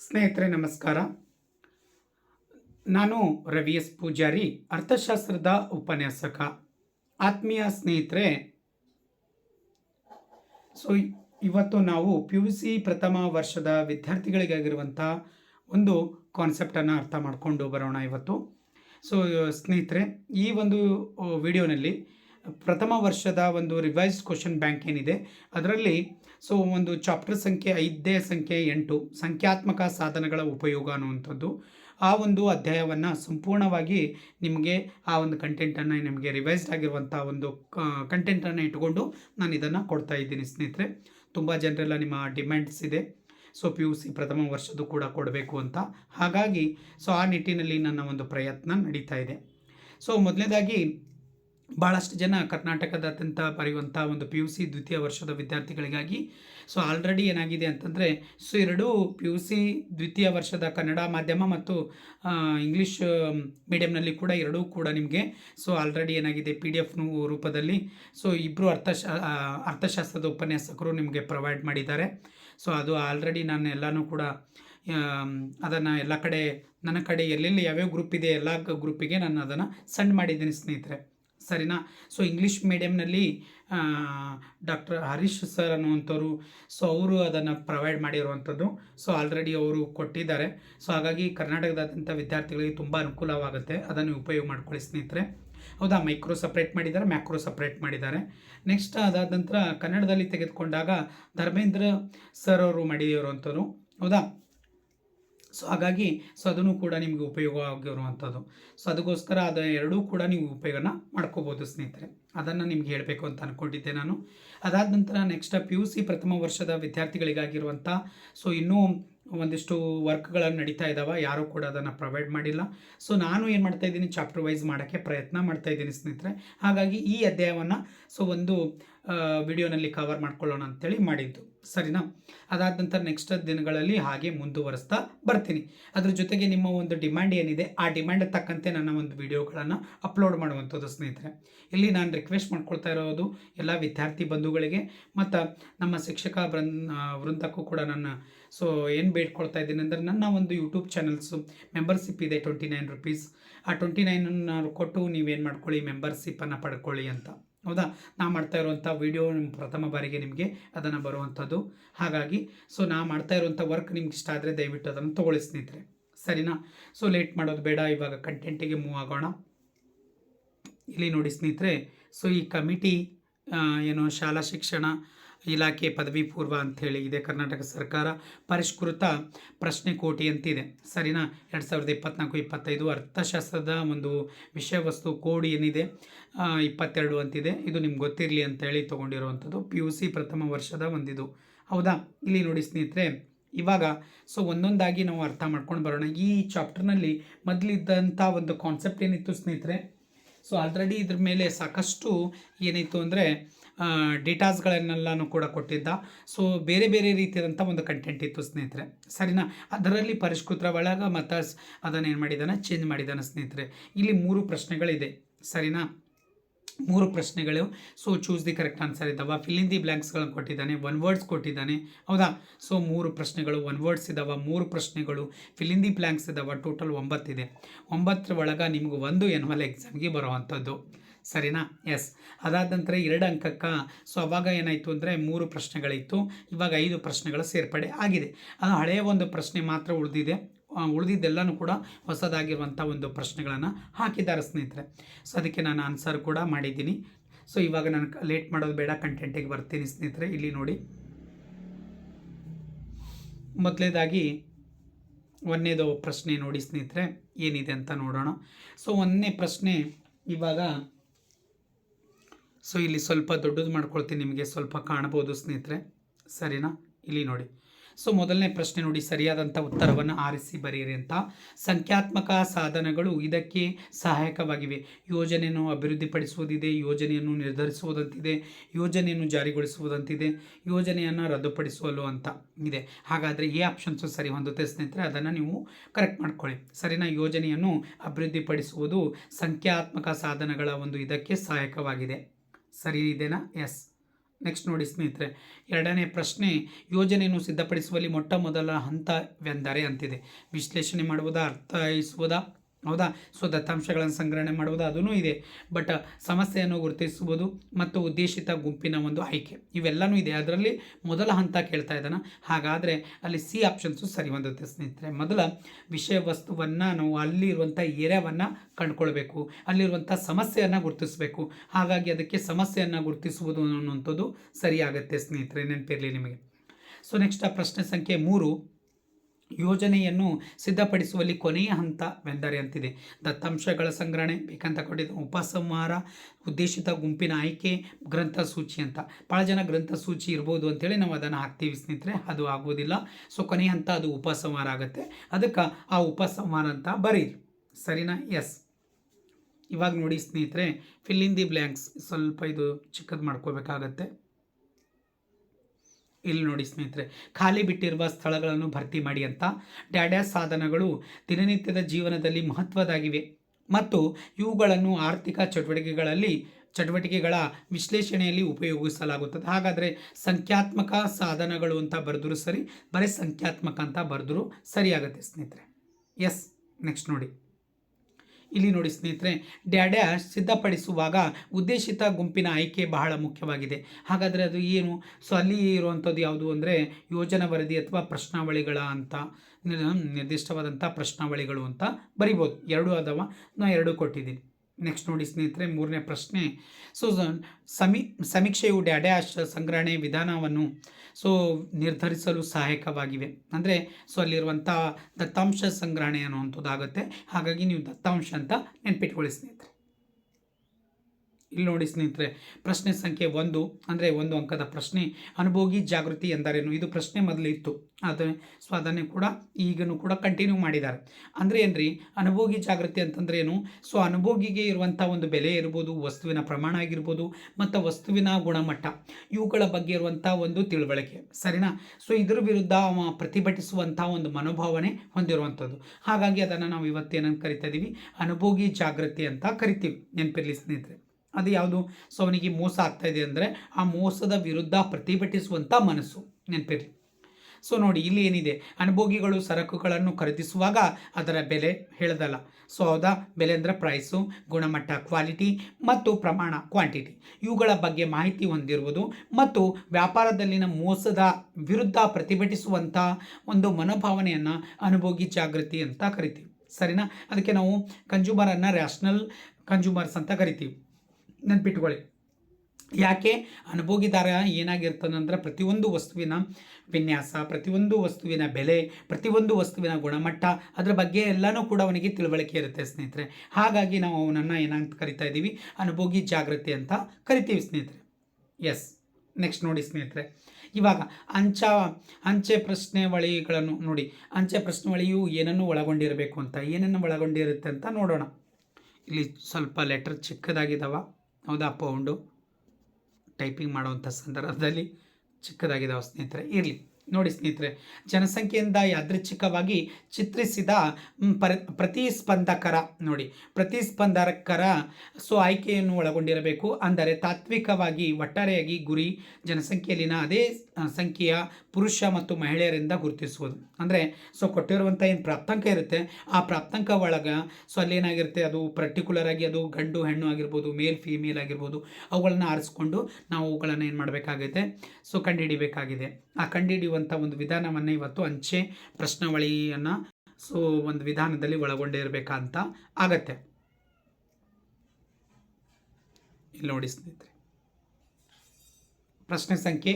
ಸ್ನೇಹಿತರೆ, ನಮಸ್ಕಾರ. ನಾನು ರವಿ ಎಸ್ ಪೂಜಾರಿ, ಅರ್ಥಶಾಸ್ತ್ರದ ಉಪನ್ಯಾಸಕ. ಆತ್ಮೀಯ ಸ್ನೇಹಿತರೆ, ಸೊ ಇವತ್ತು ನಾವು ಪಿ ಯು ಸಿ ಪ್ರಥಮ ವರ್ಷದ ವಿದ್ಯಾರ್ಥಿಗಳಿಗಾಗಿರುವಂಥ ಒಂದು ಕಾನ್ಸೆಪ್ಟನ್ನು ಅರ್ಥ ಮಾಡಿಕೊಂಡು ಬರೋಣ ಇವತ್ತು. ಸೊ, ಸ್ನೇಹಿತರೆ, ಈ ಒಂದು ವಿಡಿಯೋನಲ್ಲಿ ಪ್ರಥಮ ವರ್ಷದ ಒಂದು ರಿವೈಸ್ ಕ್ವಶನ್ ಬ್ಯಾಂಕ್ ಏನಿದೆ, ಅದರಲ್ಲಿ ಸೊ ಒಂದು ಚಾಪ್ಟರ್ ಸಂಖ್ಯೆ ಐದೇ ಸಂಖ್ಯೆ ಎಂಟು ಸಂಖ್ಯಾತ್ಮಕ ಸಾಧನಗಳ ಉಪಯೋಗ ಅನ್ನುವಂಥದ್ದು. ಆ ಒಂದು ಅಧ್ಯಾಯವನ್ನು ಸಂಪೂರ್ಣವಾಗಿ ನಿಮಗೆ ಆ ಒಂದು ಕಂಟೆಂಟನ್ನು ನಿಮಗೆ ರಿವೈಸ್ಡ್ ಆಗಿರುವಂಥ ಒಂದು ಕಂಟೆಂಟನ್ನು ಇಟ್ಕೊಂಡು ನಾನು ಇದನ್ನು ಕೊಡ್ತಾ ಇದ್ದೀನಿ ಸ್ನೇಹಿತರೆ. ತುಂಬ ಜನರೆಲ್ಲ ನಿಮ್ಮ ಡಿಮ್ಯಾಂಡ್ಸ್ ಇದೆ. ಸೊ ಪಿ ಯು ಸಿ ಪ್ರಥಮ ವರ್ಷದ್ದು ಕೂಡ ಕೊಡಬೇಕು ಅಂತ. ಹಾಗಾಗಿ ಸೊ ಆ ನಿಟ್ಟಿನಲ್ಲಿ ನನ್ನ ಒಂದು ಪ್ರಯತ್ನ ನಡೀತಾ ಇದೆ. ಸೊ ಮೊದಲನೇದಾಗಿ ಭಾಳಷ್ಟು ಜನ ಕರ್ನಾಟಕದಾದ್ಯಂತ ಬರೆಯುವಂಥ ಒಂದು ಪಿ ಯು ಸಿ ದ್ವಿತೀಯ ವರ್ಷದ ವಿದ್ಯಾರ್ಥಿಗಳಿಗಾಗಿ. ಸೊ ಆಲ್ರೆಡಿ ಏನಾಗಿದೆ ಅಂತಂದರೆ ಸೊ ಎರಡೂ ಪಿ ಯು ಸಿ ದ್ವಿತೀಯ ವರ್ಷದ ಕನ್ನಡ ಮಾಧ್ಯಮ ಮತ್ತು ಇಂಗ್ಲೀಷ್ ಮೀಡಿಯಮ್ನಲ್ಲಿ ಕೂಡ ಎರಡೂ ಕೂಡ ನಿಮಗೆ ಸೊ ಆಲ್ರೆಡಿ ಏನಾಗಿದೆ ಪಿ ಡಿ ರೂಪದಲ್ಲಿ. ಸೊ ಇಬ್ಬರು ಅರ್ಥಶಾ ಅರ್ಥಶಾಸ್ತ್ರದ ಉಪನ್ಯಾಸಕರು ನಿಮಗೆ ಪ್ರೊವೈಡ್ ಮಾಡಿದ್ದಾರೆ. ಸೊ ಅದು ಆಲ್ರೆಡಿ ನಾನು ಎಲ್ಲನೂ ಕೂಡ ಅದನ್ನು ಎಲ್ಲ ಕಡೆ, ನನ್ನ ಕಡೆ ಎಲ್ಲೆಲ್ಲಿ ಯಾವ್ಯಾವ ಗ್ರೂಪ್ ಇದೆ, ಎಲ್ಲ ಗ್ರೂಪಿಗೆ ನಾನು ಅದನ್ನು ಸೆಂಡ್ ಮಾಡಿದ್ದೀನಿ ಸ್ನೇಹಿತರೆ. ಸರಿನಾ? ಸೊ ಇಂಗ್ಲೀಷ್ ಮೀಡಿಯಮ್ನಲ್ಲಿ ಡಾಕ್ಟರ್ ಹರೀಶ್ ಸರ್ ಅನ್ನುವಂಥವ್ರು ಸೊ ಅವರು ಅದನ್ನು ಪ್ರೊವೈಡ್ ಮಾಡಿರುವಂಥದ್ದು. ಸೊ ಆಲ್ರೆಡಿ ಅವರು ಕೊಟ್ಟಿದ್ದಾರೆ. ಸೊ ಹಾಗಾಗಿ ಕರ್ನಾಟಕದಾದ್ಯಂತ ವಿದ್ಯಾರ್ಥಿಗಳಿಗೆ ತುಂಬ ಅನುಕೂಲವಾಗುತ್ತೆ. ಅದನ್ನು ಉಪಯೋಗ ಮಾಡ್ಕೊಳ್ಳಿ ಸ್ನೇಹಿತರೆ. ಹೌದಾ? ಮೈಕ್ರೋ ಸಪ್ರೇಟ್ ಮಾಡಿದ್ದಾರೆ ಮ್ಯಾಕ್ರೋ ಸಪ್ರೇಟ್ ಮಾಡಿದ್ದಾರೆ. ನೆಕ್ಸ್ಟ್ ಅದಾದ ನಂತರ ಕನ್ನಡದಲ್ಲಿ ತೆಗೆದುಕೊಂಡಾಗ ಧರ್ಮೇಂದ್ರ ಸರ್ ಅವರು ಮಾಡಿರುವಂಥವ್ರು ಹೌದಾ? ಸೊ ಹಾಗಾಗಿ ಸೊ ಅದನ್ನು ಕೂಡ ನಿಮಗೆ ಉಪಯೋಗ ಆಗಿರುವಂಥದ್ದು ಸೊ ಅದಕ್ಕೋಸ್ಕರ ಅದು ಎರಡೂ ಕೂಡ ನೀವು ಉಪಯೋಗನ ಮಾಡ್ಕೋಬೋದು, ಸ್ನೇಹಿತರೆ. ಅದನ್ನು ನಿಮ್ಗೆ ಹೇಳಬೇಕು ಅಂತ ಅಂದ್ಕೊಂಡಿದ್ದೆ ನಾನು. ಅದಾದ ನಂತರ ನೆಕ್ಸ್ಟ್ ಪಿ ಯು ಸಿ ಪ್ರಥಮ ವರ್ಷದ ವಿದ್ಯಾರ್ಥಿಗಳಿಗಾಗಿರುವಂಥ ಸೊ ಇನ್ನೂ ಒಂದಿಷ್ಟು ವರ್ಕ್ಗಳನ್ನು ನಡೀತಾ ಇದ್ದಾವೆ ಯಾರೂ ಕೂಡ ಅದನ್ನು ಪ್ರೊವೈಡ್ ಮಾಡಿಲ್ಲ. ಸೊ, ನಾನು ಏನು ಮಾಡ್ತಾ ಇದ್ದೀನಿ ಚಾಪ್ಟರ್ ವೈಸ್ ಮಾಡೋಕ್ಕೆ ಪ್ರಯತ್ನ ಮಾಡ್ತಾ ಇದ್ದೀನಿ ಸ್ನೇಹಿತರೆ. ಹಾಗಾಗಿ ಈ ಅಧ್ಯಾಯವನ್ನು ಸೊ, ಒಂದು ವಿಡಿಯೋನಲ್ಲಿ ಕವರ್ ಮಾಡ್ಕೊಳ್ಳೋಣ ಅಂತೇಳಿ ಮಾಡಿದ್ದು. ಸರಿನಾ? ಅದಾದ ನಂತರ ನೆಕ್ಸ್ಟ್ ದಿನಗಳಲ್ಲಿ ಹಾಗೆ ಮುಂದುವರಿಸ್ತಾ ಬರ್ತೀನಿ. ಅದ್ರ ಜೊತೆಗೆ ನಿಮ್ಮ ಒಂದು ಡಿಮ್ಯಾಂಡ್ ಏನಿದೆ, ಆ ಡಿಮ್ಯಾಂಡ್ ತಕ್ಕಂತೆ ನನ್ನ ಒಂದು ವಿಡಿಯೋಗಳನ್ನು ಅಪ್ಲೋಡ್ ಮಾಡುವಂಥದ್ದು ಸ್ನೇಹಿತರೆ. ಇಲ್ಲಿ ನಾನು ರಿಕ್ವೆಸ್ಟ್ ಮಾಡ್ಕೊಳ್ತಾ ಇರೋದು ಎಲ್ಲ ವಿದ್ಯಾರ್ಥಿ ಬಂಧುಗಳಿಗೆ, ಮತ್ತು ನಮ್ಮ ಶಿಕ್ಷಕ ವೃಂದ ವೃಂದಕ್ಕೂ ಕೂಡ ನನ್ನ ಸೊ ಏನು ಬೇಡ್ಕೊಳ್ತಾ ಇದ್ದೀನಿ ಅಂದರೆ ನನ್ನ ಒಂದು ಯೂಟ್ಯೂಬ್ ಚಾನಲ್ಸು ಮೆಂಬರ್ಶಿಪ್ ಇದೆ ಟ್ವೆಂಟಿ ನೈನ್ ರುಪೀಸ್ ಆ ಟ್ವೆಂಟಿ ನೈನನ್ನು ಕೊಟ್ಟು ನೀವೇನು ಮಾಡ್ಕೊಳ್ಳಿ ಮೆಂಬರ್ಶಿಪ್ಪನ್ನು ಪಡ್ಕೊಳ್ಳಿ ಅಂತ. ಹೌದಾ? ನಾ ಮಾಡ್ತಾ ಇರುವಂಥ ವಿಡಿಯೋ ನಿಮ್ಮ ಪ್ರಥಮ ಬಾರಿಗೆ ನಿಮಗೆ ಅದನ್ನು ಬರುವಂಥದ್ದು ಹಾಗಾಗಿ, ಸೊ ನಾ ಮಾಡ್ತಾ ಇರುವಂಥ ವರ್ಕ್ ನಿಮ್ಗೆ ಇಷ್ಟ ಆದರೆ ದಯವಿಟ್ಟು ಅದನ್ನು ತೊಗೊಳ್ಳಿ ಸ್ನೇಹಿತರೆ. ಸರಿನಾ? ಸೊ ಲೇಟ್ ಮಾಡೋದು ಬೇಡ, ಇವಾಗ ಕಂಟೆಂಟಿಗೆ ಮೂವ್ ಆಗೋಣ. ಇಲ್ಲಿ ನೋಡಿ ಸ್ನೇಹಿತರೆ, ಸೊ ಈ ಕಮಿಟಿ ಏನು ಶಾಲಾ ಶಿಕ್ಷಣ ಇಲಾಖೆ ಪದವಿ ಪೂರ್ವ ಅಂಥೇಳಿ ಇದೆ ಕರ್ನಾಟಕ ಸರ್ಕಾರ. ಪರಿಷ್ಕೃತ ಪ್ರಶ್ನೆ ಕೋಟಿ ಅಂತಿದೆ. ಸರಿನಾ? ಎರಡು ಸಾವಿರದ ಇಪ್ಪತ್ನಾಲ್ಕು, ಇಪ್ಪತ್ತೈದು ಅರ್ಥಶಾಸ್ತ್ರದ ಒಂದು ವಿಷಯ ವಸ್ತು ಕೋಡ್ ಏನಿದೆ? ಇಪ್ಪತ್ತೆರಡು ಅಂತಿದೆ. ಇದು ನಿಮ್ಗೆ ಗೊತ್ತಿರಲಿ ಅಂತೇಳಿ ತೊಗೊಂಡಿರುವಂಥದ್ದು. ಪಿ ಯು ಸಿ ಪ್ರಥಮ ವರ್ಷದ ಒಂದಿದು. ಹೌದಾ? ಇಲ್ಲಿ ನೋಡಿ ಸ್ನೇಹಿತರೆ, ಇವಾಗ ಸೊ ಒಂದೊಂದಾಗಿ ನಾವು ಅರ್ಥ ಮಾಡ್ಕೊಂಡು ಬರೋಣ. ಈ ಚಾಪ್ಟರ್ನಲ್ಲಿ ಮೊದಲಿದ್ದಂಥ ಒಂದು ಕಾನ್ಸೆಪ್ಟ್ ಏನಿತ್ತು ಸ್ನೇಹಿತರೆ? ಸೊ ಆಲ್ರೆಡಿ ಇದ್ರ ಮೇಲೆ ಸಾಕಷ್ಟು ಏನಿತ್ತು ಅಂದರೆ ಡೇಟಾಸ್ಗಳನ್ನೆಲ್ಲನೂ ಕೂಡ ಕೊಟ್ಟಿದ್ದ. ಸೊ ಬೇರೆ ಬೇರೆ ರೀತಿಯಾದಂಥ ಒಂದು ಕಂಟೆಂಟ್ ಇತ್ತು ಸ್ನೇಹಿತರೆ. ಸರಿನಾ? ಅದರಲ್ಲಿ ಪರಿಷ್ಕೃತ ಒಳಗೆ ಮತ್ತು ಅದನ್ನು ಏನು ಮಾಡಿದ್ದಾನೆ? ಚೇಂಜ್ ಮಾಡಿದ್ದಾನೆ ಸ್ನೇಹಿತರೆ. ಇಲ್ಲಿ ಮೂರು ಪ್ರಶ್ನೆಗಳಿದೆ. ಸರಿನಾ? ಮೂರು ಪ್ರಶ್ನೆಗಳು. So choose the correct answer ಇದ್ದಾವೆ. ಫಿಲ್ ಇನ್ ದಿ ಬ್ಲ್ಯಾಂಕ್ಸ್ಗಳನ್ನು ಕೊಟ್ಟಿದ್ದಾನೆ. ಒನ್ ವರ್ಡ್ಸ್ ಕೊಟ್ಟಿದ್ದಾನೆ. ಹೌದಾ? ಸೊ ಮೂರು ಪ್ರಶ್ನೆಗಳು. ಒನ್ ವರ್ಡ್ಸ್ ಇದ್ದಾವೆ. ಮೂರು ಪ್ರಶ್ನೆಗಳು. ಫಿಲ್ ಇನ್ ದಿ ಬ್ಲ್ಯಾಂಕ್ಸ್ ಇದ್ದಾವೆ. ಟೋಟಲ್ ಒಂಬತ್ತಿದೆ ಒಂಬತ್ತರ ಒಳಗೆ ನಿಮ್ಗೆ ಒಂದು ಎನ್ವಲ್ ಎಕ್ಸಾಮ್ಗೆ ಬರುವಂಥದ್ದು ಸರಿನಾ? ಎಸ್ ಅದಾದ ನಂತರ ಎರಡು ಅಂಕಕ್ಕೆ ಸೊ ಅವಾಗ ಏನಾಯಿತು ಅಂದರೆ ಮೂರು ಪ್ರಶ್ನೆಗಳಿತ್ತು. ಇವಾಗ ಐದು ಪ್ರಶ್ನೆಗಳ ಸೇರ್ಪಡೆ ಆಗಿದೆ. ಅದು ಹಳೆಯ ಒಂದು ಪ್ರಶ್ನೆ ಮಾತ್ರ ಉಳಿದಿದೆ. ಉಳಿದಿದ್ದೆಲ್ಲನೂ ಕೂಡ ಹೊಸದಾಗಿರುವಂಥ ಒಂದು ಪ್ರಶ್ನೆಗಳನ್ನು ಹಾಕಿದ್ದಾರೆ ಸ್ನೇಹಿತರೆ. ಸೊ ಅದಕ್ಕೆ ನಾನು ಆನ್ಸರ್ ಕೂಡ ಮಾಡಿದ್ದೀನಿ. ಸೊ ಇವಾಗ ನಾನು ಲೇಟ್ ಮಾಡೋದು ಬೇಡ ಕಂಟೆಂಟಿಗೆ ಬರ್ತೀನಿ ಸ್ನೇಹಿತರೆ. ಇಲ್ಲಿ ನೋಡಿ. ಮೊದಲೇದಾಗಿ ಒಂದನೇದು ಪ್ರಶ್ನೆ ನೋಡಿ ಸ್ನೇಹಿತರೆ. ಏನಿದೆ ಅಂತ ನೋಡೋಣ. ಸೊ ಒಂದನೇ ಪ್ರಶ್ನೆ ಇವಾಗ ಸೊ ಇಲ್ಲಿ ಸ್ವಲ್ಪ ದೊಡ್ಡದು ಮಾಡ್ಕೊಳ್ತೀನಿ, ನಿಮಗೆ ಸ್ವಲ್ಪ ಕಾಣ್ಬೋದು ಸ್ನೇಹಿತರೆ. ಸರಿನಾ? ಇಲ್ಲಿ ನೋಡಿ. ಸೊ ಮೊದಲನೇ ಪ್ರಶ್ನೆ ನೋಡಿ ಸರಿಯಾದಂಥ ಉತ್ತರವನ್ನು ಆರಿಸಿ ಬರೆಯಿರಿ ಅಂತ. ಸಂಖ್ಯಾತ್ಮಕ ಸಾಧನಗಳು ಇದಕ್ಕೆ ಸಹಾಯಕವಾಗಿವೆ. ಯೋಜನೆಯನ್ನು ಅಭಿವೃದ್ಧಿಪಡಿಸುವುದಿದೆ, ಯೋಜನೆಯನ್ನು ನಿರ್ಧರಿಸುವುದಂತಿದೆ, ಯೋಜನೆಯನ್ನು ಜಾರಿಗೊಳಿಸುವುದಂತಿದೆ, ಯೋಜನೆಯನ್ನು ರದ್ದುಪಡಿಸುವಲು ಅಂತ ಇದೆ. ಹಾಗಾದರೆ ಈ ಆಪ್ಷನ್ಸು ಸರಿ ಹೊಂದುತ್ತೆ ಸ್ನೇಹಿತರೆ, ಅದನ್ನು ನೀವು ಕರೆಕ್ಟ್ ಮಾಡ್ಕೊಳ್ಳಿ. ಸರಿನಾ? ಯೋಜನೆಯನ್ನು ಅಭಿವೃದ್ಧಿಪಡಿಸುವುದು ಸಂಖ್ಯಾತ್ಮಕ ಸಾಧನಗಳ ಒಂದು ಇದಕ್ಕೆ ಸಹಾಯಕವಾಗಿದೆ. ಸರಿ ಇದೆನಾ? ಎಸ್ ನೆಕ್ಸ್ಟ್ ನೋಡಿ ಸ್ನೇಹಿತರೆ, ಎರಡನೇ ಪ್ರಶ್ನೆ, ಯೋಜನೆಯನ್ನು ಸಿದ್ಧಪಡಿಸುವಲ್ಲಿ ಮೊಟ್ಟ ಮೊದಲ ಹಂತವೆಂದರೆ ಅಂತಿದೆ. ವಿಶ್ಲೇಷಣೆ ಮಾಡುವುದಾ? ಅರ್ಥೈಸುವುದಾ? ಹೌದಾ? ಸೊ ದತ್ತಾಂಶಗಳನ್ನು ಸಂಗ್ರಹಣೆ ಮಾಡುವುದು ಅದೂ ಇದೆ. ಬಟ್ ಸಮಸ್ಯೆಯನ್ನು ಗುರುತಿಸುವುದು ಮತ್ತು ಉದ್ದೇಶಿತ ಗುಂಪಿನ ಒಂದು ಆಯ್ಕೆ. ಇವೆಲ್ಲನೂ ಇದೆ. ಅದರಲ್ಲಿ ಮೊದಲ ಹಂತ ಕೇಳ್ತಾ ಇದ್ದಾನೆ. ಹಾಗಾದರೆ ಅಲ್ಲಿ ಸಿ ಆಪ್ಷನ್ಸು ಸರಿ ಹೊಂದುತ್ತೆ ಸ್ನೇಹಿತರೆ. ಮೊದಲ, ವಿಷಯ ವಸ್ತುವನ್ನು ನಾವು ಅಲ್ಲಿರುವಂಥ ಏರಿಯಾವನ್ನು ಕಂಡುಕೊಳ್ಬೇಕು. ಅಲ್ಲಿರುವಂಥ ಸಮಸ್ಯೆಯನ್ನು ಗುರುತಿಸಬೇಕು. ಹಾಗಾಗಿ ಅದಕ್ಕೆ ಸಮಸ್ಯೆಯನ್ನು ಗುರುತಿಸುವುದು ಅನ್ನುವಂಥದ್ದು ಸರಿಯಾಗುತ್ತೆ ಸ್ನೇಹಿತರೆ. ನೆನಪಿರಲಿ ನಿಮಗೆ. ಸೊ ನೆಕ್ಸ್ಟ್ ಪ್ರಶ್ನೆ ಸಂಖ್ಯೆ ಮೂರು. ಯೋಜನೆಯನ್ನು ಸಿದ್ಧಪಡಿಸುವಲ್ಲಿ ಕೊನೆಯ ಹಂತವೆಂದರೆ ಅಂತಿದೆ. ದತ್ತಾಂಶಗಳ ಸಂಗ್ರಹಣೆ, ಬೇಕಂತ ಕೊಟ್ಟಿದ್ದು ಉಪಸಂಹಾರ, ಉದ್ದೇಶಿತ ಗುಂಪಿನ ಆಯ್ಕೆ ಗ್ರಂಥಸೂಚಿ ಅಂತ. ಭಾಳ ಜನ ಗ್ರಂಥಸೂಚಿ ಇರ್ಬೋದು ಅಂತೇಳಿ ನಾವು ಅದನ್ನು ಹಾಕ್ತೀವಿ ಸ್ನೇಹಿತರೆ, ಅದು ಆಗೋದಿಲ್ಲ. ಸೊ ಕೊನೆಯ ಹಂತ ಅದು ಉಪಸಂಹಾರ ಆಗುತ್ತೆ. ಅದಕ್ಕೆ ಆ ಉಪಸಂಹಾರ ಅಂತ ಬರೀರಿ. ಸರಿನಾ? ಎಸ್ ಇವಾಗ ನೋಡಿ ಸ್ನೇಹಿತರೆ ಫಿಲ್ ಇನ್ ದಿ ಬ್ಲ್ಯಾಂಕ್ಸ್ ಸ್ವಲ್ಪ ಇದು ಚಿಕ್ಕದು ಮಾಡ್ಕೋಬೇಕಾಗತ್ತೆ. ಇಲ್ಲಿ ನೋಡಿ ಸ್ನೇಹಿತರೆ, ಖಾಲಿ ಬಿಟ್ಟಿರುವ ಸ್ಥಳಗಳನ್ನು ಭರ್ತಿ ಮಾಡಿ ಅಂತ ಡ್ಯಾಡ್ಯಾ ಸಾಧನಗಳು ದಿನನಿತ್ಯದ ಜೀವನದಲ್ಲಿ ಮಹತ್ವದಾಗಿವೆ. ಮತ್ತು ಇವುಗಳನ್ನು ಆರ್ಥಿಕ ಚಟುವಟಿಕೆಗಳಲ್ಲಿ, ಚಟುವಟಿಕೆಗಳ ವಿಶ್ಲೇಷಣೆಯಲ್ಲಿ ಉಪಯೋಗಿಸಲಾಗುತ್ತದೆ. ಹಾಗಾದರೆ ಸಂಖ್ಯಾತ್ಮಕ ಸಾಧನಗಳು ಅಂತ ಬರೆದ್ರು ಸರಿ, ಬರೀ ಸಂಖ್ಯಾತ್ಮಕ ಅಂತ ಬರೆದ್ರು ಸರಿಯಾಗುತ್ತೆ ಸ್ನೇಹಿತರೆ. ಎಸ್ ನೆಕ್ಸ್ಟ್ ನೋಡಿ. ಇಲ್ಲಿ ನೋಡಿ ಸ್ನೇಹಿತರೆ ಡ್ಯಾಡ್ಯಾಶ್ ಸಿದ್ಧಪಡಿಸುವಾಗ ಉದ್ದೇಶಿತ ಗುಂಪಿನ ಆಯ್ಕೆ ಬಹಳ ಮುಖ್ಯವಾಗಿದೆ. ಹಾಗಾದರೆ ಅದು ಏನು? ಸೊ ಅಲ್ಲಿ ಇರುವಂಥದ್ದು ಯಾವುದು ಅಂದರೆ ಯೋಜನಾ ವರದಿ ಅಥವಾ ಪ್ರಶ್ನಾವಳಿಗಳ ಅಂತ ನಿರ್- ನಿರ್ದಿಷ್ಟವಾದಂಥ ಪ್ರಶ್ನಾವಳಿಗಳು ಅಂತ ಬರಿಬೋದು. ಎರಡು ಅದಾವ. ನಾ ಎರಡು ಕೊಟ್ಟಿದ್ದೀನಿ. ನೆಕ್ಸ್ಟ್ ನೋಡಿ ಸ್ನೇಹಿತರೆ, ಮೂರನೇ ಪ್ರಶ್ನೆ. ಸೊ, ಸಮಿ, ಸಮೀಕ್ಷೆಯು ಡ್ಯಾಡ್ಯಾಶ್ ಸಂಗ್ರಹಣೆ ವಿಧಾನವನ್ನು ಸೊ ನಿರ್ಧರಿಸಲು ಸಹಾಯಕವಾಗಿವೆ. ಅಂದರೆ ಸೊ ಅಲ್ಲಿರುವಂಥ ದತ್ತಾಂಶ ಸಂಗ್ರಹಣೆ ಅನ್ನುವಂಥದ್ದಾಗುತ್ತೆ. ಹಾಗಾಗಿ ನೀವು ದತ್ತಾಂಶ ಅಂತ ನೆನ್ಪಿಟ್ಕೊಳ್ಳಿ ಸ್ನೇಹಿತರೆ. ಇಲ್ಲಿ ನೋಡಿ ಸ್ನೇಹಿತರೆ, ಪ್ರಶ್ನೆ ಸಂಖ್ಯೆ ಒಂದು, ಅಂದರೆ ಒಂದು ಅಂಕದ ಪ್ರಶ್ನೆ, ಅನುಭೋಗಿ ಜಾಗೃತಿ ಎಂದರೇನು? ಇದು ಪ್ರಶ್ನೆ ಮೊದಲು ಇತ್ತು ಅದು ಸೊ ಅದನ್ನೇ ಕೂಡ ಈಗನೂ ಕೂಡ ಕಂಟಿನ್ಯೂ ಮಾಡಿದ್ದಾರೆ. ಅಂದರೆ ಏನ್ರಿ? ಅನುಭೋಗಿ ಜಾಗೃತಿ ಅಂತಂದ್ರೆ ಏನು ಸೊ ಅನುಭೋಗಿಗೆ ಇರುವಂಥ ಒಂದು ಬೆಲೆ ಇರ್ಬೋದು, ವಸ್ತುವಿನ ಪ್ರಮಾಣ ಆಗಿರ್ಬೋದು, ಮತ್ತು ವಸ್ತುವಿನ ಗುಣಮಟ್ಟ, ಇವುಗಳ ಬಗ್ಗೆ ಇರುವಂಥ ಒಂದು ತಿಳುವಳಿಕೆ, ಸರಿನಾ? ಸೊ ಇದರ ವಿರುದ್ಧ ಪ್ರತಿಭಟಿಸುವಂಥ ಒಂದು ಮನೋಭಾವನೆ ಹೊಂದಿರುವಂಥದ್ದು. ಹಾಗಾಗಿ ಅದನ್ನು ನಾವು ಇವತ್ತೇನಂತ ಕರಿತಾ ಇದ್ದೀವಿ ಅನುಭೋಗಿ ಜಾಗೃತಿ ಅಂತ ಕರಿತೀವಿ, ನೆನಪಿರಲಿ ಸ್ನೇಹಿತರೆ. ಅದು ಯಾವುದು? ಸೊ, ಅವನಿಗೆ ಮೋಸ ಆಗ್ತಾ ಇದೆ ಅಂದರೆ ಆ ಮೋಸದ ವಿರುದ್ಧ ಪ್ರತಿಭಟಿಸುವಂಥ ಮನಸ್ಸು. ನೆನಪಿರಲಿ. ಸೊ, ನೋಡಿ, ಇಲ್ಲಿ ಏನಿದೆ? ಅನುಭೋಗಿಗಳು ಸರಕುಗಳನ್ನು ಖರೀದಿಸುವಾಗ ಅದರ ಬೆಲೆ ಹೇಳದಲ್ಲ. ಸೊ, ಹೌದಾ? ಬೆಲೆ ಅಂದರೆ ಪ್ರೈಸು ಗುಣಮಟ್ಟ ಕ್ವಾಲಿಟಿ ಮತ್ತು ಪ್ರಮಾಣ ಕ್ವಾಂಟಿಟಿ ಇವುಗಳ ಬಗ್ಗೆ ಮಾಹಿತಿ ಹೊಂದಿರುವುದು ಮತ್ತು ವ್ಯಾಪಾರದಲ್ಲಿನ ಮೋಸದ ವಿರುದ್ಧ ಪ್ರತಿಭಟಿಸುವಂಥ ಒಂದು ಮನೋಭಾವನೆಯನ್ನು ಅನುಭೋಗಿ ಜಾಗೃತಿ ಅಂತ ಕರಿತೀವಿ. ಸರಿನಾ? ಅದಕ್ಕೆ ನಾವು ಕನ್ಸ್ಯೂಮರನ್ನು ರ್ಯಾಷನಲ್ ಕನ್ಸ್ಯೂಮರ್ಸ್ ಅಂತ ಕರಿತೀವಿ. ನೆನ್ಪಿಟ್ಕೊಳ್ಳಿ. ಯಾಕೆ? ಅನುಭೋಗಿದಾರ ಏನಾಗಿರ್ತದಂದ್ರೆ ಪ್ರತಿಯೊಂದು ವಸ್ತುವಿನ ವಿನ್ಯಾಸ, ಪ್ರತಿಯೊಂದು ವಸ್ತುವಿನ ಬೆಲೆ, ಪ್ರತಿಯೊಂದು ವಸ್ತುವಿನ ಗುಣಮಟ್ಟ, ಅದರ ಬಗ್ಗೆ ಎಲ್ಲನೂ ಕೂಡ ಅವನಿಗೆ ತಿಳುವಳಿಕೆ ಇರುತ್ತೆ ಸ್ನೇಹಿತರೆ. ಹಾಗಾಗಿ ನಾವು ಅವನನ್ನು ಏನಂತ ಕರಿತಾ ಇದ್ದೀವಿ? ಅನುಭೋಗಿ ಜಾಗೃತಿ ಅಂತ ಕರಿತೀವಿ ಸ್ನೇಹಿತರೆ. ಎಸ್ ನೆಕ್ಸ್ಟ್ ನೋಡಿ ಸ್ನೇಹಿತರೆ. ಇವಾಗ ಅಂಚ, ಅಂಚೆ ಪ್ರಶ್ನೆವಳಿಗಳನ್ನು ನೋಡಿ. ಅಂಚೆ ಪ್ರಶ್ನೆವಳಿಯು ಏನನ್ನು ಒಳಗೊಂಡಿರಬೇಕು ಅಂತ, ಏನನ್ನು ಒಳಗೊಂಡಿರುತ್ತೆ ಅಂತ ನೋಡೋಣ. ಇಲ್ಲಿ ಸ್ವಲ್ಪ ಲೆಟರ್ ಚಿಕ್ಕದಾಗಿದ್ದಾವ ಹೌದಾ ಪೌಂಡು ಟೈಪಿಂಗ್ ಮಾಡುವಂಥ ಸಂದರ್ಭದಲ್ಲಿ ಚಿಕ್ಕದಾಗಿದೆ ಸ್ನೇಹಿತರೆ ಇರಲಿ. ನೋಡಿ ಸ್ನೇಹಿತರೆ, ಜನಸಂಖ್ಯೆಯಿಂದ ಯಾದೃಚ್ಛಿಕವಾಗಿ ಚಿತ್ರಿಸಿದ ಪರ, ಪ್ರತಿಸ್ಪಂದಕರ ನೋಡಿ, ಪ್ರತಿಸ್ಪಂದಕರ ಸೊ ಆಯ್ಕೆಯನ್ನು ಒಳಗೊಂಡಿರಬೇಕು. ಅಂದರೆ ತಾತ್ವಿಕವಾಗಿ, ಒಟ್ಟಾರೆಯಾಗಿ ಗುರಿ ಜನಸಂಖ್ಯೆಯಲ್ಲಿನ ಅದೇ ಸಂಖ್ಯೆಯ ಪುರುಷ ಮತ್ತು ಮಹಿಳೆಯರಿಂದ ಗುರುತಿಸುವುದು. ಅಂದರೆ ಸೊ ಕೊಟ್ಟಿರುವಂಥ ಏನು ಪ್ರಾಪ್ತಾಂಕ ಇರುತ್ತೆ, ಆ ಪ್ರಾಪ್ತಾಂಕ ಒಳಗೆ ಸೊ ಅಲ್ಲೇನಾಗಿರುತ್ತೆ, ಅದು ಪರ್ಟಿಕ್ಯುಲರ್ ಆಗಿ ಅದು ಗಂಡು, ಹೆಣ್ಣು ಆಗಿರ್ಬೋದು ಮೇಲ್ ಫೀಮೇಲ್ ಆಗಿರ್ಬೋದು, ಅವುಗಳನ್ನ ಆರಿಸ್ಕೊಂಡು ನಾವು ಅವುಗಳನ್ನು ಏನು ಮಾಡಬೇಕಾಗುತ್ತೆ ಸೊ ಕಂಡುಹಿಡಿಬೇಕಾಗಿದೆ. ಆ ಕಂಡುಹಿಡಿಯುವಂಥ ಒಂದು ವಿಧಾನವನ್ನು ಇವತ್ತು ಅಂಚೆ ಪ್ರಶ್ನಾವಳಿಯನ್ನು, ಸೊ ಒಂದು ವಿಧಾನದಲ್ಲಿ ಒಳಗೊಂಡಿರಬೇಕಂತ ಆಗತ್ತೆ. ಇಲ್ಲಿ ನೋಡಿ ಸ್ನೇಹಿತರೆ. ಪ್ರಶ್ನೆ ಸಂಖ್ಯೆ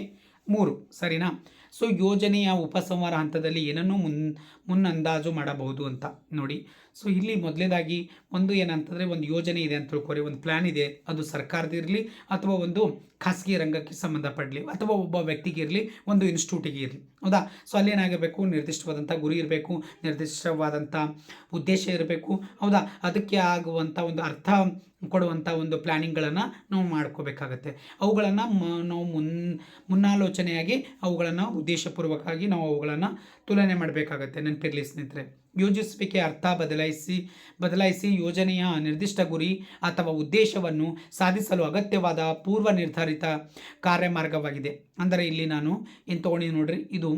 ಮೂರು. ಸರಿನಾ? ಸೊ ಯೋಜನೆಯ ಉಪಸಂಹಾರ ಹಂತದಲ್ಲಿ ಏನನ್ನು ಮುನ್ ಮುನ್ನಂದಾಜು ಮಾಡಬಹುದು ಅಂತ ನೋಡಿ. ಸೊ ಇಲ್ಲಿ ಮೊದಲೇದಾಗಿ ಒಂದು ಏನಂತಂದರೆ ಒಂದು ಯೋಜನೆ ಇದೆ ಅಂತ ತಿಳ್ಕೊರಿ ಒಂದು ಪ್ಲ್ಯಾನ್ ಇದೆ. ಅದು ಸರ್ಕಾರದಿರಲಿ ಅಥವಾ ಒಂದು ಖಾಸಗಿ ರಂಗಕ್ಕೆ ಸಂಬಂಧಪಡಲಿ ಅಥವಾ ಒಬ್ಬ ವ್ಯಕ್ತಿಗೆ ಇರಲಿ, ಒಂದು ಇನ್ಸ್ಟಿಟ್ಯೂಟಿಗೆ ಇರಲಿ. ಹೌದಾ? ಸೊ ಅಲ್ಲೇನಾಗಬೇಕು ನಿರ್ದಿಷ್ಟವಾದಂಥ ಗುರಿ ಇರಬೇಕು ನಿರ್ದಿಷ್ಟವಾದಂಥ ಉದ್ದೇಶ ಇರಬೇಕು. ಹೌದಾ? ಅದಕ್ಕೆ ಆಗುವಂಥ ಒಂದು ಅರ್ಥ ಕೊಡುವಂಥ ಒಂದು ಪ್ಲ್ಯಾನಿಂಗ್ಗಳನ್ನು ನಾವು ಮಾಡ್ಕೋಬೇಕಾಗತ್ತೆ. ಅವುಗಳನ್ನು ಮ, ನಾವು ಮುನ್, ಮುನ್ನಾಲೋಚನೆಯಾಗಿ ಅವುಗಳನ್ನು ಉದ್ದೇಶಪೂರ್ವಕವಾಗಿ ನಾವು ಅವುಗಳನ್ನು ತುಲನೆ ಮಾಡಬೇಕಾಗತ್ತೆ. ನೆನಪಿರಲಿ ಸ್ನೇಹಿತರೆ ಯೋಜಿಸುವಿಕೆ ಅರ್ಥ ಬದಲಾಯಿಸಿ ಬದಲಾಯಿಸಿ ಯೋಜನೆಯ ನಿರ್ದಿಷ್ಟ ಗುರಿ ಅಥವಾ ಉದ್ದೇಶವನ್ನು ಸಾಧಿಸಲು ಅಗತ್ಯವಾದ ಪೂರ್ವ ನಿರ್ಧಾರಿತ ಕಾರ್ಯಮಾರ್ಗವಾಗಿದೆ. ಅಂದರೆ ಇಲ್ಲಿ ನಾನು ಏನು ತೊಗೊಂಡಿದ್ದೀನಿ ನೋಡ್ರಿ? ಇದು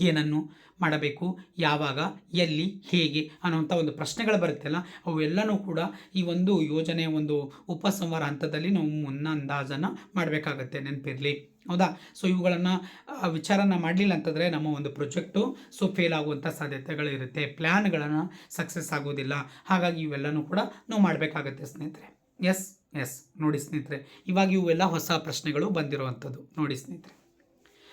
ಏನನ್ನು ಮಾಡಬೇಕು, ಯಾವಾಗ, ಎಲ್ಲಿ, ಹೇಗೆ ಅನ್ನುವಂಥ ಒಂದು ಪ್ರಶ್ನೆಗಳು ಬರುತ್ತಲ್ಲ ಅವೆಲ್ಲನೂ ಕೂಡ ಈ ಒಂದು ಯೋಜನೆಯ ಒಂದು ಉಪಸಂಹಾರ ಹಂತದಲ್ಲಿ ನಾವು ಮುನ್ನ ಅಂದಾಜನ್ನು ಮಾಡಬೇಕಾಗತ್ತೆ ನೆನಪಿರಲಿ. ಹೌದಾ? ಸೊ ಇವುಗಳನ್ನು ವಿಚಾರನ ಮಾಡಲಿಲ್ಲ ಅಂತಂದರೆ ನಮ್ಮ ಒಂದು ಪ್ರೊಜೆಕ್ಟು ಸೊ ಫೇಲ್ ಆಗುವಂಥ ಸಾಧ್ಯತೆಗಳಿರುತ್ತೆ. ಪ್ಲ್ಯಾನ್ಗಳನ್ನು ಸಕ್ಸಸ್ ಆಗೋದಿಲ್ಲ. ಹಾಗಾಗಿ ಇವೆಲ್ಲನೂ ಕೂಡ ನಾವು ಮಾಡಬೇಕಾಗತ್ತೆ ಸ್ನೇಹಿತರೆ. ಎಸ್ ಎಸ್ ನೋಡಿ ಸ್ನೇಹಿತರೆ, ಇವಾಗ ಇವೆಲ್ಲ ಹೊಸ ಪ್ರಶ್ನೆಗಳು ಬಂದಿರುವಂಥದ್ದು. ನೋಡಿ ಸ್ನೇಹಿತರೆ.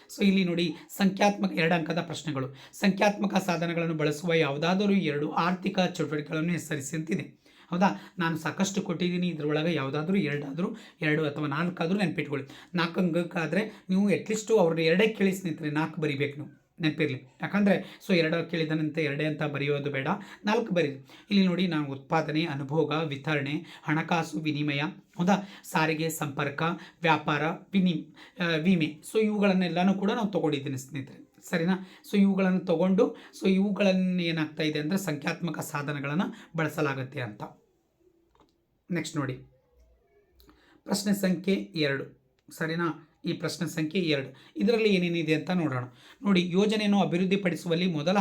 ಸೊ ಇಲ್ಲಿ ನೋಡಿ ಸಂಖ್ಯಾತ್ಮಕ ಎರಡು ಅಂಕದ ಪ್ರಶ್ನೆಗಳು. ಸಂಖ್ಯಾತ್ಮಕ ಸಾಧನಗಳನ್ನು ಬಳಸುವ ಯಾವುದಾದರೂ ಎರಡು ಆರ್ಥಿಕ ಚಟುವಟಿಕೆಗಳನ್ನು ಹೆಸರಿಸಿ ಅಂತಿದೆ ಹೌದಾ? ನಾನು ಸಾಕಷ್ಟು ಕೊಟ್ಟಿದ್ದೀನಿ. ಇದರೊಳಗೆ ಯಾವುದಾದ್ರೂ ಎರಡಾದರೂ, ಎರಡು ಅಥವಾ ನಾಲ್ಕಾದರೂ ನೆನಪಿಟ್ಕೊಳ್ಳಿ. ನಾಲ್ಕು ಅಂಕಕ್ಕಾದರೆ ನೀವು ಅಟ್ಲೀಸ್ಟು ಅವ್ರನ್ನ ಎರಡೇ ಕೇಳಿ ಸ್ನೇಹಿತರೆ, ನಾಲ್ಕು ಬರಿಬೇಕು ನೀವು. ನೆನಪಿರಲಿ. ಯಾಕಂದರೆ ಸೊ ಎರಡು ಕೇಳಿದನಂತೆ ಎರಡೇ ಅಂತ ಬರೆಯೋದು ಬೇಡ. ನಾಲ್ಕು ಬರೀರಿ. ಇಲ್ಲಿ ನೋಡಿ ನಾನು ಉತ್ಪಾದನೆ, ಅನುಭೋಗ, ವಿತರಣೆ, ಹಣಕಾಸು, ವಿನಿಮಯ ಹೌದಾ? ಸಾರಿಗೆ, ಸಂಪರ್ಕ, ವ್ಯಾಪಾರ, ವಿನಿ ವಿಮೆ. ಸೊ ಇವುಗಳನ್ನೆಲ್ಲನೂ ಕೂಡ ನಾವು ತೊಗೊಂಡಿದ್ದೀನಿ ಸ್ನೇಹಿತರೆ. ಸರಿನಾ? ಸೊ ಇವುಗಳನ್ನು ತಗೊಂಡು ಸೊ ಇವುಗಳನ್ನು ಏನಾಗ್ತಾ ಇದೆ ಅಂದರೆ ಸಂಖ್ಯಾತ್ಮಕ ಸಾಧನಗಳನ್ನು ಬಳಸಲಾಗುತ್ತೆ ಅಂತ. ನೆಕ್ಸ್ಟ್ ನೋಡಿ. ಪ್ರಶ್ನೆ ಸಂಖ್ಯೆ ಎರಡು. ಸರಿನಾ? ಈ ಪ್ರಶ್ನೆ ಸಂಖ್ಯೆ ಎರಡು. ಇದರಲ್ಲಿ ಏನೇನಿದೆ ಅಂತ ನೋಡೋಣ. ನೋಡಿ, ಯೋಜನೆಯನ್ನು ಅಭಿವೃದ್ಧಿಪಡಿಸುವಲ್ಲಿ ಮೊದಲ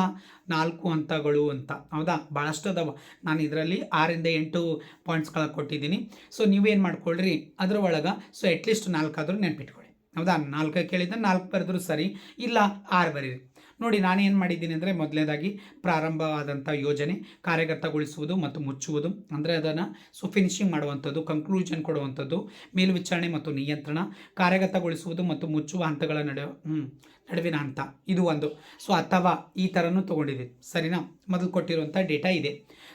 ನಾಲ್ಕು ಹಂತಗಳು ಅಂತ. ಹೌದಾ? ಭಾಳಷ್ಟು ಅದಾವ. ನಾನು ಇದರಲ್ಲಿ ಆರಿಂದ ಎಂಟು ಪಾಯಿಂಟ್ಸ್ಗಳ ಕೊಟ್ಟಿದ್ದೀನಿ. ಸೊ, ನೀವೇನು ಮಾಡ್ಕೊಳ್ರಿ? ಅದ್ರ ಒಳಗೆ ಸೊ ಅಟ್ಲೀಸ್ಟ್ ನಾಲ್ಕಾದರೂ ನೆನಪಿಟ್ಕೊಳ್ಳಿ. ಹೌದಾ? ನಾಲ್ಕು ಕೇಳಿದ್ರೆ ನಾಲ್ಕು ಬರೆದ್ರು ಸರಿ. ಇಲ್ಲ, ಆರು ಬರೀರಿ. ನೋಡಿ, ನಾನು ಏನು ಮಾಡಿದ್ದೀನಿ ಅಂದರೆ ಮೊದಲನೇದಾಗಿ ಪ್ರಾರಂಭವಾದಂಥ ಯೋಜನೆ, ಕಾರ್ಯಗತಗೊಳಿಸುವುದು ಮತ್ತು ಮುಚ್ಚುವುದು. ಅಂದರೆ ಅದನ್ನು ಸೊ ಫಿನಿಶಿಂಗ್ ಮಾಡುವಂಥದ್ದು ಕಂಕ್ಲೂಷನ್ ಕೊಡುವಂಥದ್ದು, ಮೇಲ್ವಿಚಾರಣೆ ಮತ್ತು ನಿಯಂತ್ರಣ, ಕಾರ್ಯಗತಗೊಳಿಸುವುದು ಮತ್ತು ಮುಚ್ಚುವ ಹಂತಗಳ ನಡುವೆ ನಡುವಿನ ಹಂತ. ಇದು ಒಂದು. ಸೊ ಅಥವಾ ಈ ಥರನೂ ತೊಗೊಂಡಿದೆ. ಸರಿನಾ? ಮೊದಲು ಕೊಟ್ಟಿರುವಂಥ ಡೇಟಾ ಇದೆ.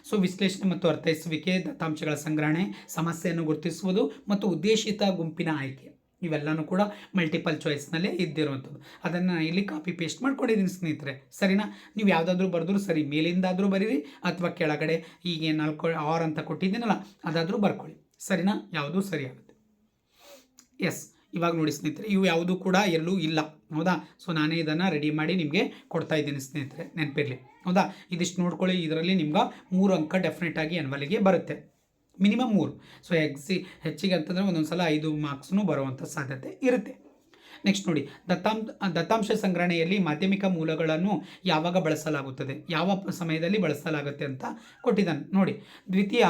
ಸೊ ವಿಶ್ಲೇಷಣೆ ಮತ್ತು ಅರ್ಥೈಸುವಿಕೆ, ದತ್ತಾಂಶಗಳ ಸಂಗ್ರಹಣೆ, ಸಮಸ್ಯೆಯನ್ನು ಗುರುತಿಸುವುದು ಮತ್ತು ಉದ್ದೇಶಿತ ಗುಂಪಿನ ಆಯ್ಕೆ. ಇವೆಲ್ಲನೂ ಕೂಡ ಮಲ್ಟಿಪಲ್ ಚಾಯ್ಸ್ನಲ್ಲೇ ಇದ್ದಿರುವಂಥದ್ದು. ಅದನ್ನು ಇಲ್ಲಿ ಕಾಪಿ ಪೇಸ್ಟ್ ಮಾಡ್ಕೊಂಡಿದ್ದೀನಿ ಸ್ನೇಹಿತರೆ. ಸರಿನಾ? ನೀವು ಯಾವುದಾದ್ರೂ ಬರೆದ್ರು ಸರಿ, ಮೇಲಿಂದಾದರೂ ಬರೀರಿ, ಅಥವಾ ಕೆಳಗಡೆ ಈಗ ನಾಲ್ಕು, ಆರ್ ಅಂತ ಕೊಟ್ಟಿದ್ದೀನಲ್ಲ, ಅದಾದರೂ ಬರ್ಕೊಳ್ಳಿ. ಸರಿನಾ? ಯಾವುದೂ ಸರಿ ಆಗುತ್ತೆ. ಎಸ್ ಇವಾಗ ನೋಡಿ ಸ್ನೇಹಿತರೆ, ಇವು ಯಾವುದೂ ಕೂಡ ಎಲ್ಲೂ ಇಲ್ಲ. ಹೌದಾ? ಸೊ ನಾನೇ ಇದನ್ನು ರೆಡಿ ಮಾಡಿ ನಿಮಗೆ ಕೊಡ್ತಾ ಇದ್ದೀನಿ ಸ್ನೇಹಿತರೆ. ನೆನಪಿರಲಿ. ಹೌದಾ? ಇದಿಷ್ಟು ನೋಡ್ಕೊಳ್ಳಿ, ಇದರಲ್ಲಿ ನಿಮ್ಗೆ ಮೂರು ಅಂಕ ಡೆಫಿನೆಟ್ ಆಗಿ ಎನ್ವಲಿಗೆ ಬರುತ್ತೆ. ಮಿನಿಮಮ್ ಮೂರು. ಸೊ ಎಕ್ಸಿ ಹೆಚ್ಚಿಗೆ ಅಂತಂದರೆ ಒಂದೊಂದು ಸಲ ಐದು ಮಾರ್ಕ್ಸ್ನು ಬರುವಂಥ ಸಾಧ್ಯತೆ ಇರುತ್ತೆ. ನೆಕ್ಸ್ಟ್ ನೋಡಿ ದತ್ತಾಂಶ ದತ್ತಾಂಶ ಸಂಗ್ರಹಣೆಯಲ್ಲಿ ಮಾಧ್ಯಮಿಕ ಮೂಲಗಳನ್ನು ಯಾವಾಗ ಬಳಸಲಾಗುತ್ತದೆ, ಯಾವ ಸಮಯದಲ್ಲಿ ಬಳಸಲಾಗುತ್ತೆ ಅಂತ ಕೊಟ್ಟಿದ್ದಾನೆ. ನೋಡಿ, ದ್ವಿತೀಯ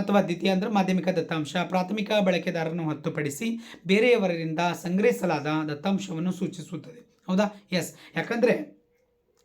ಅಥವಾ ದ್ವಿತೀಯ ಅಂದರೆ ಮಾಧ್ಯಮಿಕ ದತ್ತಾಂಶ, ಪ್ರಾಥಮಿಕ ಬಳಕೆದಾರರನ್ನು ಹೊರತುಪಡಿಸಿ ಬೇರೆಯವರಿಂದ ಸಂಗ್ರಹಿಸಲಾದ ದತ್ತಾಂಶವನ್ನು ಸೂಚಿಸುತ್ತದೆ. ಹೌದಾ? ಎಸ್ ಯಾಕಂದರೆ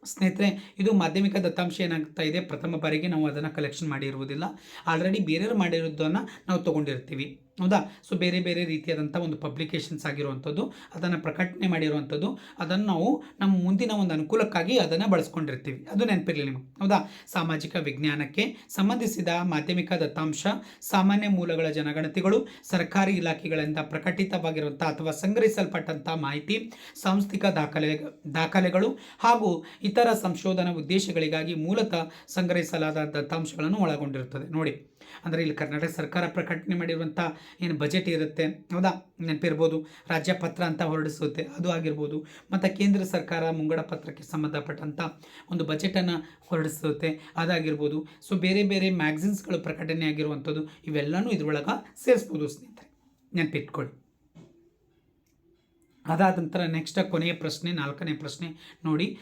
ಸ್ನೇಹಿತರೆ, ಇದು ಮಾಧ್ಯಮಿಕ ದತ್ತಾಂಶ ಏನಾಗ್ತಾ ಇದೆ? ಪ್ರಥಮ ಬಾರಿಗೆ ನಾವು ಅದನ್ನು ಕಲೆಕ್ಷನ್ ಮಾಡಿರುವುದಿಲ್ಲ. ಆಲ್ರೆಡಿ ಬೇರೆಯವರು ಮಾಡಿರೋದನ್ನು ನಾವು ತೊಗೊಂಡಿರ್ತೀವಿ. ಹೌದಾ? ಸೊ ಬೇರೆ ಬೇರೆ ರೀತಿಯಾದಂಥ ಒಂದು ಪಬ್ಲಿಕೇಶನ್ಸ್ ಆಗಿರುವಂಥದ್ದು, ಅದನ್ನು ಪ್ರಕಟಣೆ ಮಾಡಿರುವಂಥದ್ದು, ಅದನ್ನು ನಾವು ನಮ್ಮ ಮುಂದಿನ ಒಂದು ಅನುಕೂಲಕ್ಕಾಗಿ ಅದನ್ನು ಬಳಸ್ಕೊಂಡಿರ್ತೀವಿ. ಅದು ನೆನಪಿರಲಿ ನಿಮಗೆ, ಹೌದಾ? ಸಾಮಾಜಿಕ ವಿಜ್ಞಾನಕ್ಕೆ ಸಂಬಂಧಿಸಿದ ಮಾಧ್ಯಮಿಕ ದತ್ತಾಂಶ, ಸಾಮಾನ್ಯ ಮೂಲಗಳ ಜನಗಣತಿಗಳು, ಸರ್ಕಾರಿ ಇಲಾಖೆಗಳಿಂದ ಪ್ರಕಟಿತವಾಗಿರುವಂಥ ಅಥವಾ ಸಂಗ್ರಹಿಸಲ್ಪಟ್ಟಂಥ ಮಾಹಿತಿ, ಸಾಂಸ್ಥಿಕ ದಾಖಲೆ, ದಾಖಲೆಗಳು ಹಾಗೂ ಇತರ ಸಂಶೋಧನಾ ಉದ್ದೇಶಗಳಿಗಾಗಿ ಮೂಲತಃ ಸಂಗ್ರಹಿಸಲಾದ ದತ್ತಾಂಶಗಳನ್ನು ಒಳಗೊಂಡಿರುತ್ತದೆ. ನೋಡಿ. ಅಂದರೆ ಇಲ್ಲಿ ಕರ್ನಾಟಕ ಸರ್ಕಾರ ಪ್ರಕಟಣೆ ಮಾಡಿರುವಂಥ ಏನು ಬಜೆಟ್ ಇರುತ್ತೆ, ಹೌದಾ? ನೆನಪಿರ್ಬೋದು, ರಾಜ್ಯ ಪತ್ರ ಅಂತ ಹೊರಡಿಸುತ್ತೆ, ಅದು ಆಗಿರ್ಬೋದು, ಮತ್ತು ಕೇಂದ್ರ ಸರ್ಕಾರ ಮುಂಗಡ ಪತ್ರಕ್ಕೆ ಸಂಬಂಧಪಟ್ಟಂಥ ಒಂದು ಬಜೆಟನ್ನು ಹೊರಡಿಸುತ್ತೆ, ಅದಾಗಿರ್ಬೋದು. ಸೊ ಬೇರೆ ಬೇರೆ ಮ್ಯಾಗ್ಝಿನ್ಸ್ಗಳು ಪ್ರಕಟಣೆ ಆಗಿರುವಂಥದ್ದು, ಇವೆಲ್ಲನೂ ಇದ್ರೊಳಗೆ ಸೇರಿಸ್ಬೋದು ಸ್ನೇಹಿತರೆ. ನೆನಪಿಟ್ಕೊಳ್ಳಿ. ಅದಾದ ನಂತರ ನೆಕ್ಸ್ಟ್ ಕೊನೆಯ ಪ್ರಶ್ನೆ, ನಾಲ್ಕನೇ ಪ್ರಶ್ನೆ ನೋಡಿ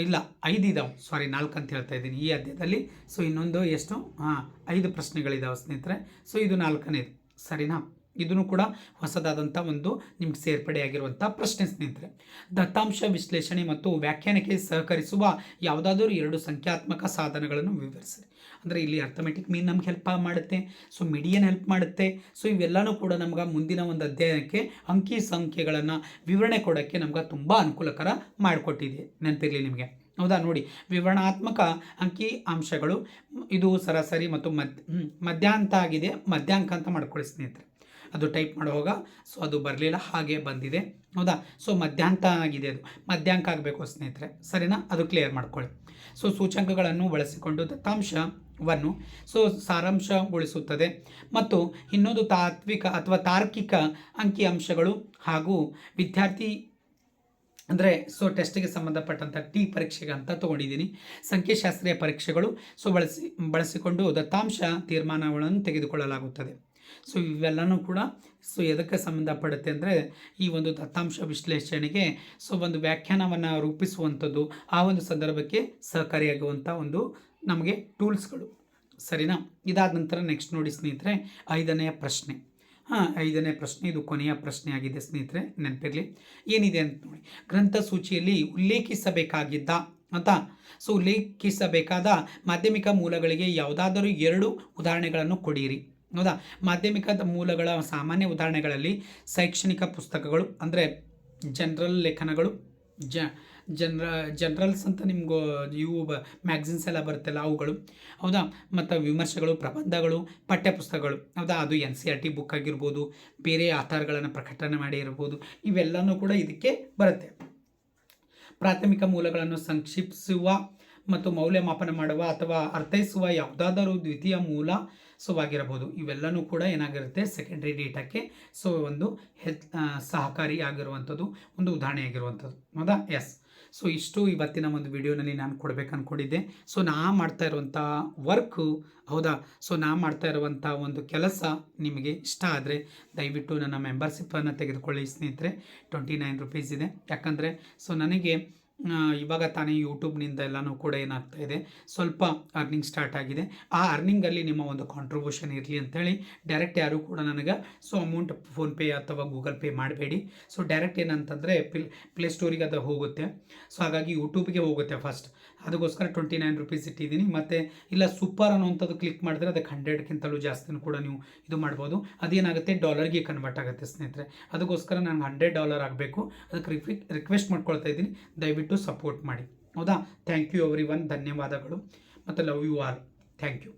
ಇಲ್ಲ, ಐದು ಇದಾವೆ. ಸಾರಿ ನಾಲ್ಕು ಅಂತ ಹೇಳ್ತಾ ಇದ್ದೀನಿ ಈ ಅಧ್ಯಾಯದಲ್ಲಿ. ಸೊ ಇನ್ನೊಂದು ಎಷ್ಟು? ಹಾಂ, ಐದು ಪ್ರಶ್ನೆಗಳಿದ್ದಾವೆ ಸ್ನೇಹಿತರೆ. ಸೊ ಇದು ನಾಲ್ಕನೇದು. ಸರಿನಾ? ಇದನ್ನು ಕೂಡ ಹೊಸದಾದಂಥ ಒಂದು ನಿಮ್ಗೆ ಸೇರ್ಪಡೆಯಾಗಿರುವಂಥ ಪ್ರಶ್ನೆ ಸ್ನೇಹಿತರೆ. ದತ್ತಾಂಶ ವಿಶ್ಲೇಷಣೆ ಮತ್ತು ವ್ಯಾಖ್ಯಾನಕ್ಕೆ ಸಹಕರಿಸುವ ಯಾವುದಾದರೂ ಎರಡು ಸಂಖ್ಯಾತ್ಮಕ ಸಾಧನಗಳನ್ನು ವಿವರಿಸಿರಿ. ಅಂದರೆ ಇಲ್ಲಿ ಅರ್ಥಮೆಟಿಕ್ ಮೀನ್ ನಮ್ಗೆ ಹೆಲ್ಪ್ ಮಾಡುತ್ತೆ ಸೊ ಮಿಡಿಯನ್ ಹೆಲ್ಪ್ ಮಾಡುತ್ತೆ ಸೊ ಇವೆಲ್ಲನೂ ಕೂಡ ನಮ್ಗೆ ಮುಂದಿನ ಒಂದು ಅಧ್ಯಯನಕ್ಕೆ ಅಂಕಿ ಸಂಖ್ಯೆಗಳನ್ನು ವಿವರಣೆ ಕೊಡೋಕ್ಕೆ ನಮ್ಗೆ ತುಂಬ ಅನುಕೂಲಕರ ಮಾಡಿಕೊಟ್ಟಿದೆ. ನೆನಪಿರಲಿ ನಿಮಗೆ. ಹೌದಾ? ನೋಡಿ, ವಿವರಣಾತ್ಮಕ ಅಂಕಿ ಅಂಶಗಳು, ಇದು ಸರಾಸರಿ ಮತ್ತು ಮಧ್ಯ ಮಧ್ಯಾಂತ ಆಗಿದೆ, ಮಧ್ಯಾಂಕ ಅಂತ ಮಾಡ್ಕೊಳ್ಳಿ ಸ್ನೇಹಿತರೆ. ಅದು ಟೈಪ್ ಮಾಡುವಾಗ, ಸೊ ಅದು ಬರಲಿಲ್ಲ, ಹಾಗೆ ಬಂದಿದೆ. ಹೌದಾ? ಸೊ ಮಧ್ಯಾಹ್ನ ಆಗಿದೆ ಅದು. ಮಧ್ಯಾಂಕ ಆಗಬೇಕು ಸ್ನೇಹಿತರೆ. ಸರಿನಾ? ಅದು ಕ್ಲಿಯರ್ ಮಾಡ್ಕೊಳ್ಳಿ. ಸೊ ಸೂಚ್ಯಂಕಗಳನ್ನು ಬಳಸಿಕೊಂಡು ದತ್ತಾಂಶವನ್ನು, ಸೊ ಸಾರಾಂಶಗೊಳಿಸುತ್ತದೆ. ಮತ್ತು ಇನ್ನೊಂದು ತಾತ್ವಿಕ ಅಥವಾ ತಾರ್ಕಿಕ ಅಂಕಿ ಅಂಶಗಳು ಹಾಗೂ ವಿದ್ಯಾರ್ಥಿ, ಅಂದರೆ ಸೊ ಟೆಸ್ಟಿಗೆ ಸಂಬಂಧಪಟ್ಟಂಥ ಟಿ ಪರೀಕ್ಷೆಗೆ ಅಂತ ತೊಗೊಂಡಿದ್ದೀನಿ. ಸಂಖ್ಯಾಶಾಸ್ತ್ರೀಯ ಪರೀಕ್ಷೆಗಳು, ಸೊ ಬಳಸಿ, ಬಳಸಿಕೊಂಡು ದತ್ತಾಂಶ ತೀರ್ಮಾನಗಳನ್ನು ತೆಗೆದುಕೊಳ್ಳಲಾಗುತ್ತದೆ. ಸೊ ಇವೆಲ್ಲನೂ ಕೂಡ ಸೊ ಎದಕ್ಕೆ ಸಂಬಂಧಪಡುತ್ತೆ ಅಂದರೆ, ಈ ಒಂದು ದತ್ತಾಂಶ ವಿಶ್ಲೇಷಣೆಗೆ ಸೊ ಒಂದು ವ್ಯಾಖ್ಯಾನವನ್ನು ರೂಪಿಸುವಂಥದ್ದು, ಆ ಒಂದು ಸಂದರ್ಭಕ್ಕೆ ಸಹಕಾರಿಯಾಗುವಂಥ ಒಂದು ನಮಗೆ ಟೂಲ್ಸ್ಗಳು. ಸರಿನಾ? ಇದಾದ ನಂತರ ನೆಕ್ಸ್ಟ್ ನೋಡಿ ಸ್ನೇಹಿತರೆ ಐದನೆಯ ಪ್ರಶ್ನೆ. ಹಾಂ, ಐದನೇ ಪ್ರಶ್ನೆ, ಇದು ಕೊನೆಯ ಪ್ರಶ್ನೆ ಆಗಿದೆ ಸ್ನೇಹಿತರೆ, ನೆನಪಿರಲಿ. ಏನಿದೆ ಅಂತ ನೋಡಿ ಗ್ರಂಥಸೂಚಿಯಲ್ಲಿ ಉಲ್ಲೇಖಿಸಬೇಕಾಗಿದ್ದ, ಅಂತ. ಸೊ ಉಲ್ಲೇಖಿಸಬೇಕಾದ ಮಾಧ್ಯಮಿಕ ಮೂಲಗಳಿಗೆ ಯಾವುದಾದರೂ ಎರಡು ಉದಾಹರಣೆಗಳನ್ನು ಕೊಡಿರಿ. ಹೌದಾ ಮಾಧ್ಯಮಿಕ ಮೂಲಗಳ ಸಾಮಾನ್ಯ ಉದಾಹರಣೆಗಳಲ್ಲಿ ಶೈಕ್ಷಣಿಕ ಪುಸ್ತಕಗಳು, ಅಂದರೆ ಜನರಲ್ ಲೇಖನಗಳು, ಜ ಜನರ ಜನರಲ್ಸ್ ಅಂತ ನಿಮ್ಗೆ, ಇವು ಬ ಮ್ಯಾಗ್ಝಿನ್ಸ್ ಎಲ್ಲ ಬರುತ್ತಲ್ಲ ಅವುಗಳು. ಹೌದಾ? ಮತ್ತು ವಿಮರ್ಶೆಗಳು, ಪ್ರಬಂಧಗಳು, ಪಠ್ಯಪುಸ್ತಕಗಳು. ಹೌದಾ? ಅದು N C R T book ಆಗಿರ್ಬೋದು, ಬೇರೆ ಆಧಾರಗಳನ್ನು ಪ್ರಕಟಣೆ ಮಾಡಿ ಇರ್ಬೋದು ಇವೆಲ್ಲನೂ ಕೂಡ ಇದಕ್ಕೆ ಬರುತ್ತೆ. ಪ್ರಾಥಮಿಕ ಮೂಲಗಳನ್ನು ಸಂಕ್ಷಿಪ್ಸುವ ಮತ್ತು ಮೌಲ್ಯಮಾಪನ ಮಾಡುವ ಅಥವಾ ಅರ್ಥೈಸುವ ಯಾವುದಾದರೂ ದ್ವಿತೀಯ ಮೂಲ ಸೊ ಆಗಿರಬಹುದು ಇವೆಲ್ಲನೂ ಕೂಡ ಏನಾಗಿರುತ್ತೆ? ಸೆಕೆಂಡ್ರಿ ಡೇಟಾಕ್ಕೆ ಸೊ, ಒಂದು ಹೆಲ್ ಸಹಕಾರಿ ಆಗಿರುವಂಥದ್ದು, ಒಂದು ಉದಾಹರಣೆ ಆಗಿರುವಂಥದ್ದು. ಹೌದಾ? ಎಸ್ ಸೊ, ಇಷ್ಟು ಇವತ್ತಿನ ಒಂದು ವಿಡಿಯೋನಲ್ಲಿ ನಾನು ಕೊಡಬೇಕು ಅಂದ್ಕೊಂಡಿದ್ದೆ ಸೊ, ನಾ ಮಾಡ್ತಾ ಇರುವಂಥ ವರ್ಕು ಹೌದಾ? ಸೊ, ನಾ ಮಾಡ್ತಾ ಇರುವಂಥ ಒಂದು ಕೆಲಸ ನಿಮಗೆ ಇಷ್ಟ ಆದರೆ ದಯವಿಟ್ಟು ನನ್ನ ಮೆಂಬರ್ಶಿಪ್ಪನ್ನು ತೆಗೆದುಕೊಳ್ಳಿ ಸ್ನೇಹಿತರೆ. ಟ್ವೆಂಟಿ ನೈನ್ ರುಪೀಸ್ ಇದೆ. ಯಾಕಂದರೆ, ಸೊ, ನನಗೆ ಇವಾಗ ತಾನೇ ಯೂಟ್ಯೂಬ್ನಿಂದ ಎಲ್ಲನೂ ಕೂಡ ಏನಾಗ್ತಾ ಇದೆ. ಸ್ವಲ್ಪ ಅರ್ನಿಂಗ್ ಸ್ಟಾರ್ಟ್ ಆಗಿದೆ. ಆ ಅರ್ನಿಂಗಲ್ಲಿ ನಿಮ್ಮ ಒಂದು ಕಾಂಟ್ರಿಬ್ಯೂಷನ್ ಇರಲಿ ಅಂತೇಳಿ ಡೈರೆಕ್ಟ್ ಯಾರೂ ಕೂಡ ನನಗೆ ಸೊ ಅಮೌಂಟ್ ಫೋನ್ಪೇ ಅಥವಾ ಗೂಗಲ್ ಪೇ ಮಾಡಬೇಡಿ. ಸೊ ಡೈರೆಕ್ಟ್ ಏನಂತಂದರೆ ಪ್ಲೇ ಸ್ಟೋರಿಗೆ ಅದು ಹೋಗುತ್ತೆ. ಸೊ ಹಾಗಾಗಿ ಯೂಟ್ಯೂಬ್ಗೆ ಹೋಗುತ್ತೆ ಫಸ್ಟ್ ಅದಕ್ಕೋಸ್ಕರ ಟ್ವೆಂಟಿ ನೈನ್ ರುಪೀಸ್ ಇಟ್ಟಿದ್ದೀನಿ. ಮತ್ತು ಇಲ್ಲ ಸೂಪರ್ ಅನ್ನೋವಂಥದ್ದು ಕ್ಲಿಕ್ ಮಾಡಿದ್ರೆ ಅದಕ್ಕೆ ಹಂಡ್ರೆಡ್ಗಿಂತಲೂ ಜಾಸ್ತಿನೂ ಕೂಡ ನೀವು ಇದು ಮಾಡ್ಬೋದು. ಅದೇನಾಗುತ್ತೆ? ಡಾಲರ್ಗೆ ಕನ್ವರ್ಟ್ ಆಗುತ್ತೆ ಸ್ನೇಹಿತರೆ. ಅದಕ್ಕೋಸ್ಕರ ನಾನು ಹಂಡ್ರೆಡ್ ಡಾಲರ್ ಆಗಬೇಕು ಅದಕ್ಕೆ ರಿಫಿಕ್ ರಿಕ್ವೆಸ್ಟ್ ಮಾಡ್ಕೊಳ್ತಾ ಇದ್ದೀನಿ. ದಯವಿಟ್ಟು ಸಪೋರ್ಟ್ ಮಾಡಿ. ಹೌದಾ? ಥ್ಯಾಂಕ್ ಯು ಎವ್ರಿ ಒನ್ ಧನ್ಯವಾದಗಳು. ಮತ್ತು love you all thank you